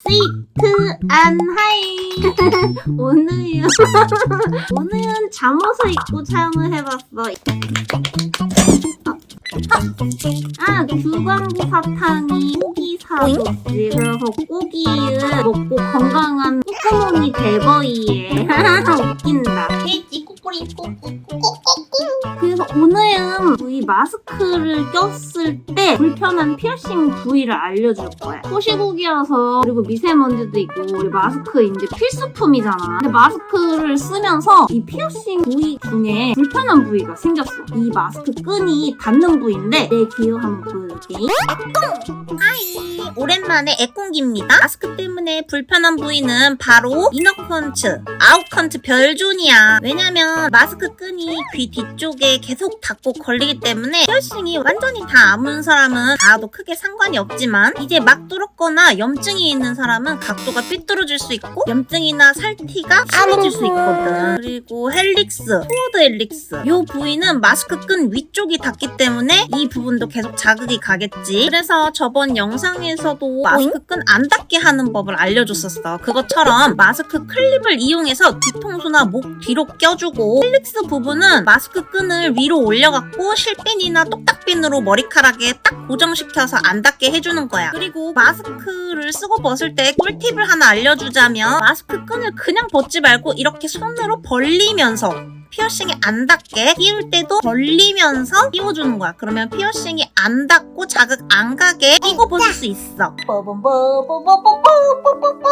스위트 안 하이. 오늘은 오늘은 잠옷을 입고 촬영을 해봤어. 아 주광고 사탕이 고기 사줬지 그래서 고기를 먹고 건강한 꼬꼬몽이 돼버이에. 웃긴다. 돼지 꼬꼬리 꼬꼬꼬꼬 그래서 오늘은 이 마스크를 꼈을 때 불편한 피어싱 부위를 알려줄 거야. 소시국이어서 그리고 미세먼지도 있고 우리 마스크 이제 필수품이잖아. 근데 마스크를 쓰면서 이 피어싱 부위 중에 불편한 부위가 생겼어. 이 마스크 끈이 닿는 부위인데 내 기억 한번 보여줄게. 하이 오랜만에 애꽁기입니다 마스크 때문에 불편한 부위는 바로 이너컨트 아웃컨트 별존이야 왜냐면 마스크 끈이 귀 뒤쪽에 계속 닿고 걸리기 때문에 피어싱이 완전히 다 아문 사람은 닿아도 크게 상관이 없지만 이제 막 뚫었거나 염증이 있는 사람은 각도가 삐뚤어질 수 있고 염증이나 살티가 심해질 수 있거든. 그리고 헬릭스 포워드 헬릭스. 이 부위는 마스크 끈 위쪽이 닿기 때문에 이 부분도 계속 자극이 가겠지. 그래서 저번 영상에서도 마스크 끈 안 닿게 하는 법을 알려줬었어. 그것처럼 마스크 클립을 이용해서 뒤통수나 목 뒤로 껴주고 헬릭스 부분은 마스크 끈을 위로 올려갖고 실핀이나 똑딱핀으로 머리카락에 딱 고정시켜서 안 닿게 해주는 거야 그리고 마스크를 쓰고 벗을 때 꿀팁을 하나 알려주자면 마스크 끈을 그냥 벗지 말고 이렇게 손으로 벌리면서 피어싱이 안 닿게 끼울 때도 벌리면서 끼워주는 거야. 그러면 피어싱이 안 닿고 자극 안 가게 끼고 벗을 수 있어. 뽀뽀뽀뽀뽀뽀뽀뽀뽀뽀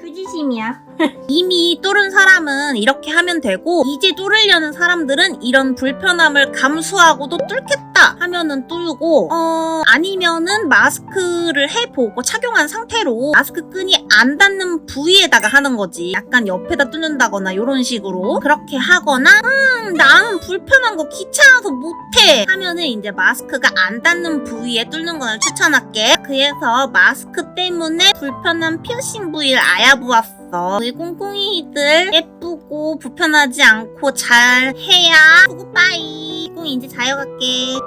휴지 심이야. 이미 뚫은 사람은 이렇게 하면 되고 이제 뚫으려는 사람들은 이런 불편함을 감수하고도 뚫겠다 하면은 뚫고 어 아니면은 마스크를 해보고 착용한 상태로 마스크 끈이 안 닿는 부위에다가 하는 거지. 약간 옆에다 뚫는다거나 이런 식으로 그렇게 하거나 음 나는 불편한 거 귀찮아서 못해 하면은 이제 마스크가 안 닿는 부위에 뚫는 거를 추천할게. 그래서 마스크 때문에 불편한 피어싱 부위를 알아보았어. 우리 꽁꽁이들 예쁘고 불편하지 않고 잘 해야. 구구빠이 꽁이 이제 자요 갈게